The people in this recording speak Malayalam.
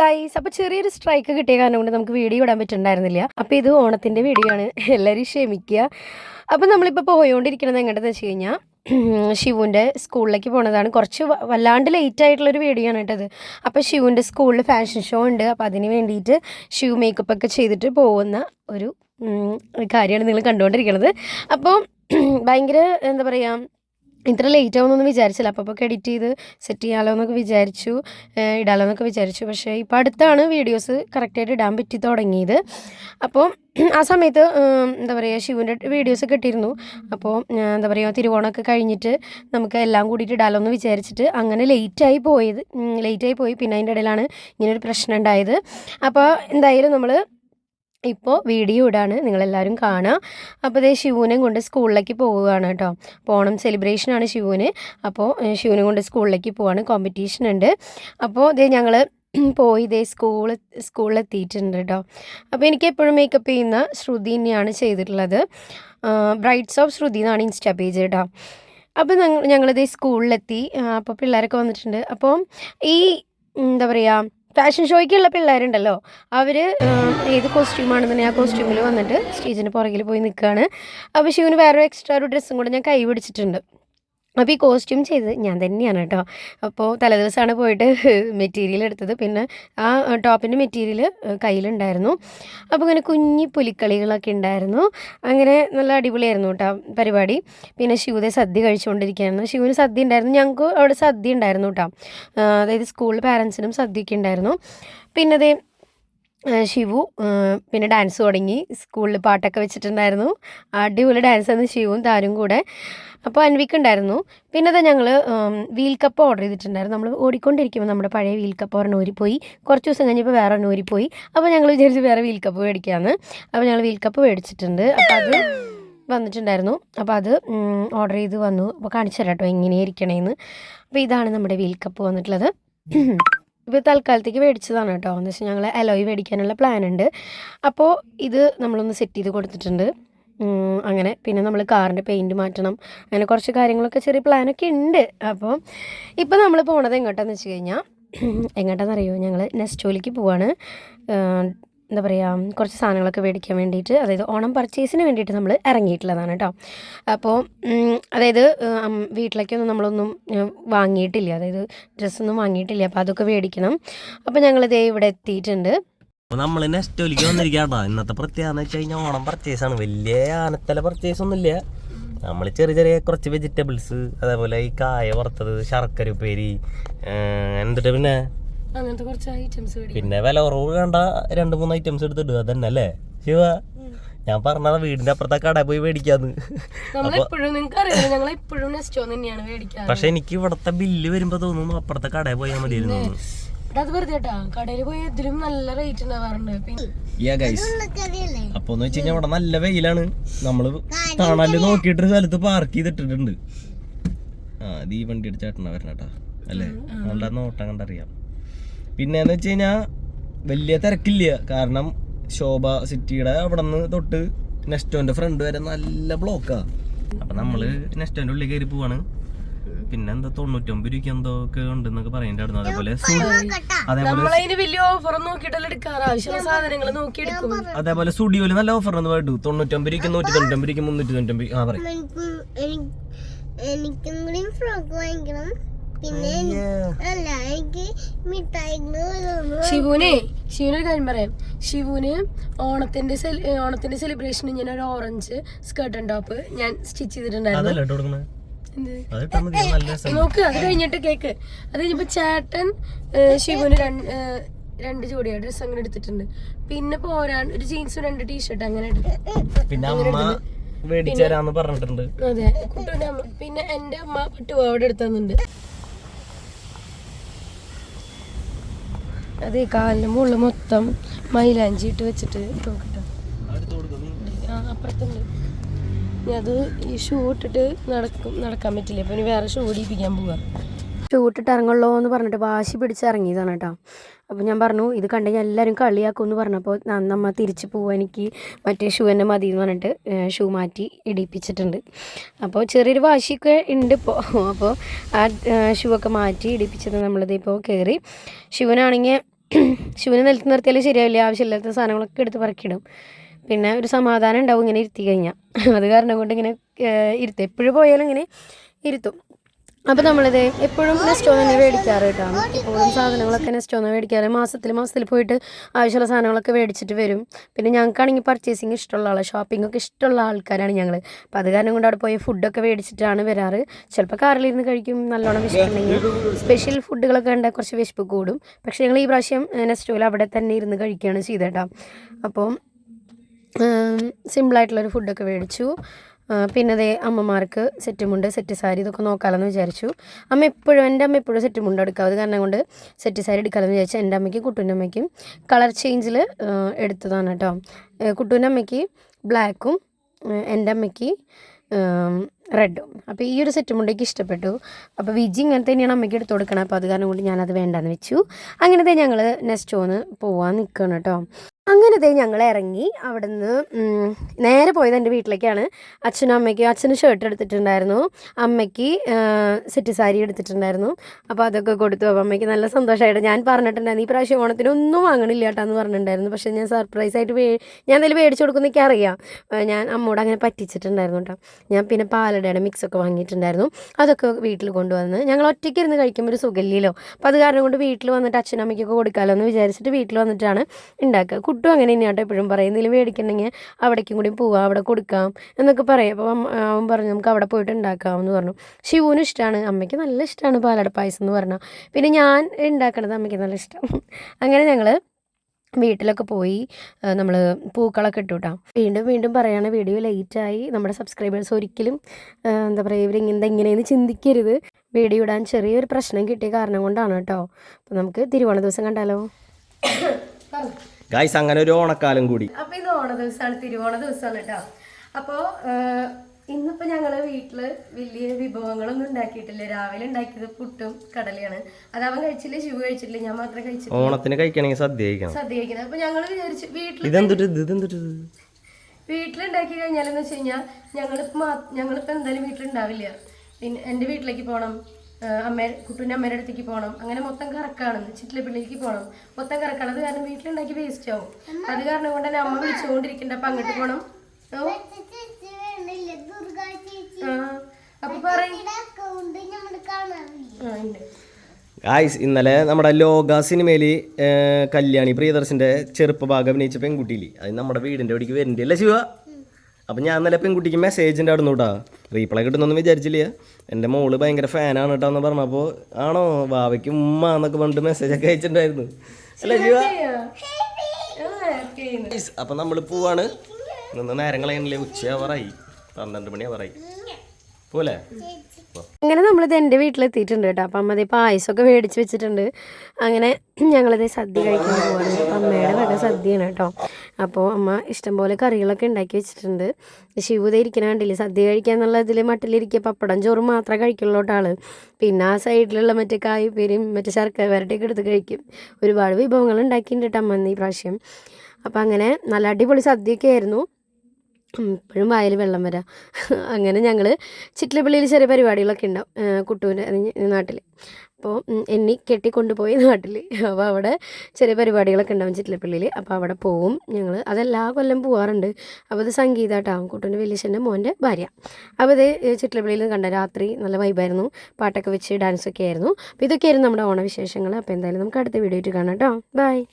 ഗൈസ് അപ്പോൾ ചെറിയൊരു സ്ട്രൈക്ക് കിട്ടിയ കാരണം കൊണ്ട് നമുക്ക് വീഡിയോ ഇടാൻ പറ്റുന്നുണ്ടായിരുന്നില്ല അപ്പോൾ ഇത് ഓണത്തിന്റെ വീഡിയോ ആണ്. എല്ലാവരും ക്ഷമിക്കുക. അപ്പോൾ നമ്മളിപ്പോൾ പോയോണ്ടിരിക്കുന്നത് എങ്ങനെയാന്ന് വെച്ച് കഴിഞ്ഞാൽ ഷിവുവിന്റെ സ്കൂളിലേക്ക് പോണതാണ്. കുറച്ച് വല്ലാണ്ട് ലേറ്റ് ആയിട്ടുള്ളൊരു വീഡിയോ ആണ് കേട്ടത്. അപ്പോൾ ഷിവുവിന്റെ സ്കൂളിൽ ഫാഷൻ ഷോ ഉണ്ട്. അപ്പോൾ അതിന് വേണ്ടിയിട്ട് ഷിവ് മേക്കപ്പ് ഒക്കെ ചെയ്തിട്ട് പോകുന്ന ഒരു കാര്യമാണ് നിങ്ങൾ കണ്ടുകൊണ്ടിരിക്കുന്നത് അപ്പോൾ ഭയങ്കര എന്താ പറയുക ഇത്ര ലേറ്റ് ആവുമെന്നൊന്നും വിചാരിച്ചില്ല. അപ്പോൾ അപ്പോൾ എഡിറ്റ് ചെയ്ത് സെറ്റ് ചെയ്യാമല്ലോ എന്നൊക്കെ വിചാരിച്ചു ഇടാമല്ലോ എന്നൊക്കെ വിചാരിച്ചു. പക്ഷേ ഇപ്പോൾ അടുത്താണ് വീഡിയോസ് കറക്റ്റായിട്ട് ഇടാൻ പറ്റി തുടങ്ങിയത്. അപ്പോൾ ആ സമയത്ത് എന്താ പറയുക ശിവന്റെ വീഡിയോസ് ഒക്കെ ഇട്ടിരുന്നു അപ്പോൾ എന്താ പറയുക തിരുവോണമൊക്കെ കഴിഞ്ഞിട്ട് നമുക്ക് എല്ലാം കൂടിയിട്ട് ഇടാലോ എന്ന് വിചാരിച്ചിട്ട് അങ്ങനെ ലേറ്റായി പോയത് ലേറ്റായി പോയി. പിന്നെ അതിന്റെ ഇടയിലാണ് ഇങ്ങനൊരു പ്രശ്നം ഉണ്ടായത്. അപ്പോൾ എന്തായാലും നമ്മൾ ഇപ്പോൾ വീഡിയോ ഇടാണ് നിങ്ങളെല്ലാവരും കാണുക അപ്പോൾ ഇതേ ശിവനെ കൊണ്ട് സ്കൂളിലേക്ക് പോവുകയാണ് കേട്ടോ. അപ്പോൾ ഓണം സെലിബ്രേഷനാണ് ശിവന് അപ്പോൾ ശിവനെ കൊണ്ട് സ്കൂളിലേക്ക് പോവാണ്. കോമ്പറ്റീഷൻ ഉണ്ട്. അപ്പോൾ ഇതേ ഞങ്ങൾ പോയി ഇതേ സ്കൂൾ സ്കൂളിൽ എത്തിയിട്ടുണ്ട് കേട്ടോ. അപ്പോൾ എനിക്ക് എപ്പോഴും മേക്കപ്പ് ചെയ്യുന്ന ശ്രുതി തന്നെയാണ് ചെയ്തിട്ടുള്ളത്. ബ്രൈറ്റ്സ് ഓഫ് ശ്രുതി എന്നാണ് ഇൻസ്റ്റാ പേജ് കേട്ടോ. അപ്പോൾ ഞങ്ങൾ ഞങ്ങളിതേ സ്കൂളിലെത്തി. അപ്പോൾ പിള്ളേരൊക്കെ വന്നിട്ടുണ്ട്. അപ്പോൾ ഈ എന്താ പറയുക ഫാഷൻ ഷോയ്ക്കുള്ള പിള്ളേരുണ്ടല്ലോ. അവർ ഏത് കോസ്റ്റ്യൂമാണെന്നുണ്ടെങ്കിൽ ആ കോസ്റ്റ്യൂമിൽ വന്നിട്ട് സ്റ്റേജിന് പുറകിൽ പോയി നിൽക്കുകയാണ് അപ്പോൾ ശിവന് വേറെ എക്സ്ട്രാ ഒരു ഡ്രസ്സും കൂടെ ഞാൻ കൈ പിടിച്ചിട്ടുണ്ട്. അപ്പോൾ ഈ കോസ്റ്റ്യൂം ചെയ്തത് ഞാൻ തന്നെയാണ് കേട്ടോ. അപ്പോൾ തലേദിവസമാണ് പോയിട്ട് മെറ്റീരിയൽ എടുത്തത്. പിന്നെ ആ ടോപ്പിന്റെ മെറ്റീരിയൽ കയ്യിലുണ്ടായിരുന്നു. അപ്പോൾ അങ്ങനെ കുഞ്ഞി പുലിക്കളികളൊക്കെ ഉണ്ടായിരുന്നു. അങ്ങനെ നല്ല അടിപൊളിയായിരുന്നു കേട്ടോ പരിപാടി. പിന്നെ ശിവദേ സദ്യ കഴിച്ചുകൊണ്ടിരിക്കുകയായിരുന്നു. ശിവന് സദ്യ ഉണ്ടായിരുന്നു. ഞങ്ങൾക്ക് അവിടെ സദ്യ ഉണ്ടായിരുന്നു കേട്ടോ. അതായത് സ്കൂൾ പാരൻസിനും സദ്യയൊക്കെ ഉണ്ടായിരുന്നു. പിന്നെ അതേ ശിവു പിന്നെ ഡാൻസ് തുടങ്ങി. സ്കൂളിൽ പാട്ടൊക്കെ വെച്ചിട്ടുണ്ടായിരുന്നു. അടിപൊളി ഡാൻസ് ആയിരുന്നു ശിവും താരും കൂടെ. അപ്പോൾ അൻവിക്ക് ഉണ്ടായിരുന്നു. പിന്നെ അത് ഞങ്ങൾ വീൽ കപ്പ് ഓർഡർ ചെയ്തിട്ടുണ്ടായിരുന്നു. നമ്മൾ ഓടിക്കൊണ്ടിരിക്കുമ്പോൾ നമ്മുടെ പഴയ വീൽ കപ്പ് ഒരെണ്ണം ഊരിപ്പോയി. കുറച്ച് ദിവസം കഴിഞ്ഞപ്പോൾ വേറെ ഒരെണ്ണം ഊരിപ്പോയി. അപ്പോൾ ഞങ്ങൾ വിചാരിച്ച് വേറെ വീൽ കപ്പ് മേടിക്കാമെന്ന് അപ്പോൾ ഞങ്ങൾ വീൽ കപ്പ് മേടിച്ചിട്ടുണ്ട്. അപ്പോൾ അത് വന്നിട്ടുണ്ടായിരുന്നു. അപ്പോൾ അത് ഓർഡർ ചെയ്ത് വന്നു. അപ്പോൾ കാണിച്ചു തരാം കേട്ടോ എങ്ങനെ ഇരിക്കണേന്ന്. അപ്പോൾ ഇതാണ് നമ്മുടെ വീൽ കപ്പ് വന്നിട്ടുള്ളത്. ഇപ്പോൾ തൽക്കാലത്തേക്ക് മേടിച്ചതാണ് കേട്ടോ എന്ന് വെച്ചാൽ ഞങ്ങൾ അലോയ് മേടിക്കാനുള്ള പ്ലാൻ ഉണ്ട്. അപ്പോൾ ഇത് നമ്മളൊന്ന് സെറ്റ് ചെയ്ത് കൊടുത്തിട്ടുണ്ട്. അങ്ങനെ പിന്നെ നമ്മൾ കാറിന്റെ പെയിന്റ് മാറ്റണം. അങ്ങനെ കുറച്ച് കാര്യങ്ങളൊക്കെ ചെറിയ പ്ലാനൊക്കെ ഉണ്ട് അപ്പോൾ ഇപ്പോൾ നമ്മൾ പോണത് എങ്ങോട്ടാന്ന് വെച്ച് കഴിഞ്ഞാൽ എങ്ങോട്ടാണെന്നറിയോ ഞങ്ങൾ നെസ്റ്റോലിക്ക് പോവാണ്. എന്താ പറയുക കുറച്ച് സാധനങ്ങളൊക്കെ മേടിക്കാൻ വേണ്ടിയിട്ട് അതായത് ഓണം പർച്ചേസിന് വേണ്ടിയിട്ട് നമ്മൾ ഇറങ്ങിയിട്ടുള്ളതാണ് കേട്ടോ അപ്പോൾ അതായത് വീട്ടിലേക്കൊന്നും നമ്മളൊന്നും വാങ്ങിയിട്ടില്ല. അതായത് ഡ്രസ്സൊന്നും വാങ്ങിയിട്ടില്ല. അപ്പോൾ അതൊക്കെ മേടിക്കണം അപ്പോൾ ഞങ്ങളിതേ ഇവിടെ എത്തിയിട്ടുണ്ട്. അപ്പൊ നെക്സ്റ്റ് ഒലിക്ക് വന്നിരിക്കാട്ടോ ഇന്നത്തെ പ്രത്യേകത എന്ന് വെച്ച് കഴിഞ്ഞാൽ ഓണം പർച്ചേസ് ആണ്. വലിയ ആനത്തല പർച്ചേസ് ഒന്നുമില്ല. നമ്മൾ ചെറിയ ചെറിയ കുറച്ച് വെജിറ്റബിൾസ് അതേപോലെ ഈ കായ വറുത്തത് ശർക്കര ഉപ്പേരി എന്നിട്ട് പിന്നെ? അങ്ങനത്തെ കുറച്ച് ഐറ്റംസ് പിന്നെ വില കുറവ് വേണ്ട രണ്ട് മൂന്ന് ഐറ്റംസ് എടുത്തിടുക തന്നെ അല്ലേ? ശിവ ഞാൻ പറഞ്ഞതാ വീടിന്റെ അപ്പുറത്തെ കട പോയി മേടിക്കാന്ന്. പക്ഷെ എനിക്ക് ഇവിടത്തെ ബില്ല് വരുമ്പോ തോന്നുന്നു അപ്പുറത്തെ കട പോയാൽ മതിയായിരുന്നു ഇവിടെ അത് വെറുതെ കേട്ടാ. കടയിൽ പോയി ഇതിലും നല്ല റേറ്റ് ഉണ്ടാവാറുണ്ട്. പിന്നെ യാ ഗൈസ് അപ്പൊ എന്ന് വെച്ച് കഴിഞ്ഞാൽ ഇവിടെ നല്ല വെയിലാണ്. നമ്മൾ തണൽ നോക്കിയിട്ട് സ്ഥലത്ത് പാർക്ക് ചെയ്തിട്ടിട്ടുണ്ട്. ആ ഇത് ഈ വണ്ടി അടിച്ചാട്ടണ വരണട്ടാ അല്ലേ? നല്ല നോട്ടം കണ്ടറിയാം. പിന്നെ എന്ന് വെച്ച് കഴിഞ്ഞാ വലിയ തിരക്കില്ല. കാരണം ശോഭ സിറ്റിയുടെ അവിടെ നിന്ന് തൊട്ട് നെസ്റ്റോന്റെ ഫ്രണ്ട് വരെ നല്ല ബ്ലോക്കാ അപ്പൊ നമ്മൾ നെസ്റ്റോന്റെ ഉള്ളിൽ കയറി പോവാണ്. പിന്നെ എന്താ തൊണ്ണൂറ്റൊമ്പത് രൂപയ്ക്ക് എന്തോ ഉണ്ട് ഉണ്ടെന്നൊക്കെ പറയുന്നുണ്ടായിരുന്നു അതേപോലെ അതേപോലെ വലിയ ഓഫർ നോക്കിയിട്ടല്ല എടുക്കാറ്. ആവശ്യമുള്ള സാധനങ്ങൾ നോക്കി എടുക്കും അതേപോലെ സ്റ്റുഡിയോയിൽ നല്ല ഓഫർ എന്ന് കേട്ടു. തൊണ്ണൂറ്റൊമ്പത് രൂപയ്ക്ക് നൂറ്റി തൊണ്ണൂറ്റൊമ്പത് രൂപയ്ക്ക് മുന്നൂറ്റി തൊണ്ണൂറ്റൊമ്പത് ആ പറയും. എനിക്കും കൂടി ഫ്രോക്ക് വാങ്ങിക്കണം. പിന്നെ അല്ല എനിക്ക് മിഠായിന്ന് ശിവുനെ ശിവനൊരു കാര്യം പറയാം. ശിവുന് ഓണത്തിന്റെ ഓണത്തിന്റെ സെലിബ്രേഷന് ഞാൻ ഒരു ഓറഞ്ച് സ്കേർട്ട് ആൻഡ് ടോപ്പ് ഞാൻ സ്റ്റിച്ച് ചെയ്തിട്ടുണ്ടായിരുന്നു. നോക്ക് അത് കഴിഞ്ഞിട്ട് കേക്ക്. അത് കഴിഞ്ഞപ്പോ ചേട്ടൻ ശിവന് രണ്ട് ജോഡിയാ ഡ്രസ് അങ്ങനെ എടുത്തിട്ടുണ്ട്. പിന്നെ പോരാൻ ഒരു ജീൻസും രണ്ട് ടീഷർട്ട് അങ്ങനെ പിന്നെ അമ്മ മേടിച്ചേരാന്ന് പറഞ്ഞിട്ടുണ്ട്. അതെ കുട്ടൂന്റെ അമ്മ പിന്നെ എന്റെ അമ്മ പട്ടു അവിടെ എടുത്തുണ്ട് അതെ കാലിന്റെ മുകളിൽ മൊത്തം മൈലാഞ്ചി ഇട്ട് വെച്ചിട്ട് നോക്കട്ടെ അപ്പുറത്തുണ്ട്. ഇനി അത് ഈ ഷൂ ഇട്ടിട്ട് നടക്കും നടക്കാൻ പറ്റില്ല. അപ്പോൾ ഇനി വേറെ ഷൂ ഇടിപ്പിക്കാൻ പോവാ. ഷൂ ഇട്ടിട്ട് ഇറങ്ങുള്ളൂ എന്ന് പറഞ്ഞിട്ട് വാശി പിടിച്ച് ഇറങ്ങിയതാണ് കേട്ടോ. അപ്പോൾ ഞാൻ പറഞ്ഞു ഇത് കണ്ട് ഞാൻ എല്ലാവരും കളിയാക്കും എന്ന് പറഞ്ഞപ്പോൾ നമ്മ തിരിച്ച് പോവാ എനിക്ക് മറ്റേ ഷൂ തന്നെ മതി എന്ന് പറഞ്ഞിട്ട് ഷൂ മാറ്റി ഇടിപ്പിച്ചിട്ടുണ്ട്. അപ്പോൾ ചെറിയൊരു വാശിയൊക്കെ ഉണ്ട് ഇപ്പോൾ അപ്പോൾ ആ ഷൂ ഒക്കെ മാറ്റി ഇടിപ്പിച്ചത് നമ്മളിത് ഇപ്പോൾ കയറി ശിവനാണെങ്കിൽ ശിവനെ നിലത്ത് നിർത്തിയാലും ശരിയാവില്ല? ആവശ്യമില്ലാത്ത സാധനങ്ങളൊക്കെ എടുത്ത് പറക്കിയിടും. പിന്നെ ഒരു സമാധാനം ഉണ്ടാവും ഇങ്ങനെ ഇരുത്തി കഴിഞ്ഞാൽ അത് കാരണം കൊണ്ട് ഇങ്ങനെ ഇരുത്തും. എപ്പോഴും പോയാലും ഇങ്ങനെ ഇരുത്തും. അപ്പോൾ നമ്മളിത് എപ്പോഴും നെസ്റ്റോ തന്നെ മേടിക്കാറ് കേട്ടോ. എപ്പോഴും സാധനങ്ങളൊക്കെ നെസ്റ്റോ തന്നെ മേടിക്കാറ്. മാസത്തിൽ മാസത്തിൽ പോയിട്ട് ആവശ്യമുള്ള സാധനങ്ങളൊക്കെ മേടിച്ചിട്ട് വരും. പിന്നെ ഞങ്ങൾക്കാണെങ്കിൽ പർച്ചേസിങ് ഇഷ്ടമുള്ള ആളാണ് ഷോപ്പിംഗ് ഒക്കെ ഇഷ്ടമുള്ള ആൾക്കാരാണ് ഞങ്ങൾ അപ്പോൾ അത് കാരണം കൊണ്ട് അവിടെ പോയി ഫുഡൊക്കെ മേടിച്ചിട്ടാണ് വരാറ്. ചിലപ്പോൾ കാറിലിരുന്ന് കഴിക്കും. നല്ലോണം വിശപ്പുണ്ടെങ്കിൽ സ്പെഷ്യൽ ഫുഡുകളൊക്കെ ഉണ്ടെങ്കിൽ കുറച്ച് വിശപ്പ് കൂടും. പക്ഷേ ഞങ്ങൾ ഈ പ്രാവശ്യം നെസ്റ്റോയിൽ അവിടെ തന്നെ ഇരുന്ന് കഴിക്കുകയാണ് ചെയ്തേട്ടാ. അപ്പോൾ സിമ്പിളായിട്ടുള്ളൊരു ഫുഡൊക്കെ മേടിച്ചു. പിന്നെ അതേ അമ്മമാർക്ക് സെറ്റ് മുണ്ട് സെറ്റ് സാരി ഇതൊക്കെ നോക്കാമെന്ന് വിചാരിച്ചു. അമ്മ എപ്പോഴും എന്റെ അമ്മ എപ്പോഴും സെറ്റ് മുണ്ട് എടുക്കാം. അത് കാരണം കൊണ്ട് സെറ്റ് സാരി എടുക്കാമെന്ന് വിചാരിച്ചു എന്റെ അമ്മയ്ക്കും കുട്ടൂന്റെ അമ്മയ്ക്കും കളർ ചേഞ്ചിൽ എടുത്തതാണ് കേട്ടോ കുട്ടൂന്റെ അമ്മയ്ക്ക് ബ്ലാക്കും എന്റെ അമ്മയ്ക്ക് റെഡും അപ്പോൾ ഈ ഒരു സെറ്റ് മുണ്ടേക്ക് ഇഷ്ടപ്പെട്ടു. അപ്പോൾ വിജി ഇങ്ങനെ തന്നെയാണ് അമ്മയ്ക്ക് എടുത്തു കൊടുക്കണം. അപ്പോൾ അത് കാരണം കൊണ്ട് ഞാനത് വേണ്ടാന്ന് വെച്ചു. അങ്ങനത്തെ ഞങ്ങൾ നെക്സ്റ്റ് ഒന്ന് പോവാൻ നിൽക്കണം കേട്ടോ അങ്ങനത്തെ ഞങ്ങൾ ഇറങ്ങി. അവിടെ നിന്ന് നേരെ പോയത് എന്റെ വീട്ടിലേക്കാണ്. അച്ഛനും അമ്മയ്ക്കും അച്ഛന് ഷർട്ട് എടുത്തിട്ടുണ്ടായിരുന്നു. അമ്മയ്ക്ക് സെറ്റ് സാരി എടുത്തിട്ടുണ്ടായിരുന്നു. അപ്പോൾ അതൊക്കെ കൊടുത്തു. അപ്പോൾ അമ്മയ്ക്ക് നല്ല സന്തോഷമായിട്ട് ഞാൻ പറഞ്ഞിട്ടുണ്ടായിരുന്നു ഈ പ്രാവശ്യം ഓണത്തിന് ഒന്നും വാങ്ങണില്ല കേട്ടോ എന്ന് പറഞ്ഞിട്ടുണ്ടായിരുന്നു. പക്ഷേ ഞാൻ സർപ്രൈസ് ആയിട്ട് വേ ഞാൻ എന്തെങ്കിലും മേടിച്ചു കൊടുക്കുന്നൊക്കെ അറിയാം ഞാൻ അമ്മോട് അങ്ങനെ പറ്റിച്ചിട്ടുണ്ടായിരുന്നു കേട്ടോ ഞാൻ പിന്നെ പാലടയുടെ മിക്സൊക്കെ വാങ്ങിയിട്ടുണ്ടായിരുന്നു. അതൊക്കെ വീട്ടിൽ കൊണ്ടുവന്ന് ഞങ്ങൾ ഒറ്റയ്ക്ക് ഇരുന്ന് കഴിക്കുമ്പോൾ ഒരു സുഖമില്ലല്ലോ. അപ്പോൾ അത് കാരണം കൊണ്ട് വീട്ടിൽ വന്നിട്ട് അച്ഛനും അമ്മയ്ക്കൊക്കെ കൊടുക്കാമല്ലോ എന്ന് വിചാരിച്ചിട്ട് വീട്ടിൽ വന്നിട്ടാണ് ഉണ്ടാക്കുക. കുട്ടും അങ്ങനെ തന്നെയാട്ടോ എപ്പോഴും പറയും. എന്തെങ്കിലും മേടിക്കണമെങ്കിൽ അവിടേക്കും കൂടി പോവാം അവിടെ കൊടുക്കാം എന്നൊക്കെ പറയും. അമ്മ- അവൻ പറഞ്ഞു നമുക്ക് അവിടെ പോയിട്ട് ഉണ്ടാക്കാം എന്ന് പറഞ്ഞു. ശിവനും ഇഷ്ടമാണ് അമ്മയ്ക്ക് നല്ല ഇഷ്ടമാണ് പാലട പായസം എന്ന് പറഞ്ഞാൽ. പിന്നെ ഞാൻ ഉണ്ടാക്കണത് അമ്മയ്ക്ക് നല്ല ഇഷ്ടം അങ്ങനെ ഞങ്ങൾ വീട്ടിലൊക്കെ പോയി നമ്മൾ പൂക്കളൊക്കെ ഇട്ടു കേട്ടോ വീണ്ടും വീണ്ടും പറയുകയാണ് വീഡിയോ ലേറ്റായി നമ്മുടെ സബ്സ്ക്രൈബേഴ്സ് ഒരിക്കലും എന്താ പറയുക ഇവരിങ്ങനെ എങ്ങനെയെന്ന് ചിന്തിക്കരുത്. വീഡിയോ ഇടാൻ ചെറിയൊരു പ്രശ്നം കിട്ടിയ കാരണം കൊണ്ടാണ് കേട്ടോ അപ്പോൾ നമുക്ക് തിരുവോണ ദിവസം കണ്ടാലോ? ഗായ്സ് അങ്ങനെ ഒരു ഓണക്കാലം കൂടി. അപ്പോൾ ഇത് ഓണ ദിവസമാണ് തിരുവോണ ദിവസമാണ് കേട്ടോ അപ്പോൾ ഇന്നിപ്പോൾ ഞങ്ങൾ വീട്ടിൽ വലിയ വിഭവങ്ങളൊന്നും ഉണ്ടാക്കിയിട്ടില്ല. രാവിലെ ഉണ്ടാക്കിയത് പുട്ടും കടലയാണ്. അത് അവൻ കഴിച്ചില്ല ശിവ കഴിച്ചില്ല ഞാൻ മാത്രം കഴിച്ചു ഓണത്തിന് കഴിക്കണമെങ്കിൽ സദ്യ കഴിക്കണം സദ്യ കഴിക്കുന്നത് അപ്പോൾ ഞങ്ങൾ വിചാരിച്ചു വീട്ടിൽ ഇതെന്തൊരു ഇത്? ഇതെന്തൊരു ഇത്? വീട്ടിലുണ്ടാക്കി കഴിഞ്ഞാലെന്ന് വെച്ച് കഴിഞ്ഞാൽ ഞങ്ങളിപ്പോൾ ഞങ്ങളിപ്പോ ഞങ്ങളിപ്പോൾ എന്തായാലും വീട്ടിലുണ്ടാവില്ല. പിന്നെ എന്റെ വീട്ടിലേക്ക് പോകണം അമ്മ കുട്ടൂന്റെ അമ്മയുടെ അടുത്തേക്ക് പോകണം അങ്ങനെ മൊത്തം കറക്കാണ്. ചിറ്റിലപ്പിള്ളിലേക്ക് പോകണം മൊത്തം കറക്കാണ്. അത് കാരണം വീട്ടിലുണ്ടാക്കി വേസ്റ്റ് ആവും. അത് കാരണം കൊണ്ട് തന്നെ അമ്മ വിളിച്ചുകൊണ്ടിരിക്കണ്ട അപ്പം അങ്ങോട്ട് പോകണം അപ്പോൾ പറയും. ഇന്നലെ നമ്മുടെ ലോക സിനിമയിൽ കല്യാണി പ്രിയദർശന്റെ ചെറുപ്പഭാഗം അഭിനയിച്ച പെൺകുട്ടിയിൽ അത് നമ്മുടെ വീടിന്റെ അവിടേക്ക് വരുന്നുണ്ടല്ലേ ശിവ? അപ്പം ഞാൻ ഇന്നലെ പെൺകുട്ടിക്ക് മെസ്സേജിന്റെ അവിടെ നിന്ന് കേട്ടോ റീപ്ലൈ കിട്ടുന്നൊന്നും വിചാരിച്ചില്ല. എന്റെ മോൾ ഭയങ്കര ഫാനാണ് കേട്ടോ എന്ന് പറഞ്ഞപ്പോൾ ആണോ? വാവയ്ക്ക് ഉമ്മ എന്നൊക്കെ പറഞ്ഞിട്ട് മെസ്സേജൊക്കെ അയച്ചിട്ടുണ്ടായിരുന്നു. അല്ലേ Guys, അപ്പം നമ്മൾ പോവാണ്. നിന്ന് നേരങ്ങളെ കളയണില്ലേ? പറയി പന്ത്രണ്ട് മണിയാവാറായി പോലെ അങ്ങനെ നമ്മളിത് എന്റെ വീട്ടിലെത്തിയിട്ടുണ്ട് കേട്ടോ. അപ്പം അമ്മ പായസമൊക്കെ മേടിച്ച് വെച്ചിട്ടുണ്ട്. അങ്ങനെ ഞങ്ങളിത് സദ്യ കഴിക്കാൻ പോവാണ്. അപ്പം അമ്മയുടെ വക സദ്യയാണ് കേട്ടോ. അപ്പോൾ അമ്മ ഇഷ്ടംപോലെ കറികളൊക്കെ ഉണ്ടാക്കി വെച്ചിട്ടുണ്ട്. ശിവത ഇരിക്കണ കണ്ടില്ലേ? സദ്യ കഴിക്കുക എന്നുള്ള ഇതിൽ മട്ടിലിരിക്കുക. പപ്പടം ചോറും മാത്രമേ കഴിക്കുള്ളൂ പിന്നെ ആ സൈഡിലുള്ള മറ്റേ കായ്പേരും മറ്റേ ശർക്കര വരട്ടിയൊക്കെ എടുത്ത് കഴിക്കും. ഒരുപാട് വിഭവങ്ങൾ ഉണ്ടാക്കിയിട്ടുണ്ട് കേട്ടോ അമ്മ ഈ പ്രാവശ്യം. അപ്പം അങ്ങനെ നല്ല അടിപൊളി സദ്യയൊക്കെ ആയിരുന്നു. ഇപ്പോഴും വായിൽ വെള്ളം വരാം. അങ്ങനെ ഞങ്ങൾ ചിറ്റിലപ്പള്ളിയിൽ ചെറിയ പരിപാടികളൊക്കെ ഉണ്ടാവും കുട്ടൂന്റെ നാട്ടിൽ അപ്പോൾ എന്നെ കെട്ടിക്കൊണ്ടുപോയി നാട്ടിൽ അപ്പോൾ അവിടെ ചെറിയ പരിപാടികളൊക്കെ ഉണ്ടാവും ചിറ്റിലപ്പള്ളിയിൽ അപ്പോൾ അവിടെ പോവും ഞങ്ങൾ അതെല്ലാ കൊല്ലം പോവാറുണ്ട്. അപ്പോൾ ഇത് സംഗീതമായിട്ടാവും കുട്ടൂന്റെ വലിയച്ഛന്റെ മോന്റെ ഭാര്യ. അപ്പോൾ ഇത് ചിറ്റിലപ്പള്ളിയിൽ കണ്ട രാത്രി നല്ല വൈബായിരുന്നു. പാട്ടൊക്കെ വെച്ച് ഡാൻസൊക്കെ ആയിരുന്നു. അപ്പോൾ ഇതൊക്കെയായിരുന്നു നമ്മുടെ ഓണവിശേഷങ്ങൾ അപ്പോൾ എന്തായാലും നമുക്ക് അടുത്ത വീഡിയോ ആയിട്ട് കാണാം കേട്ടോ ബൈ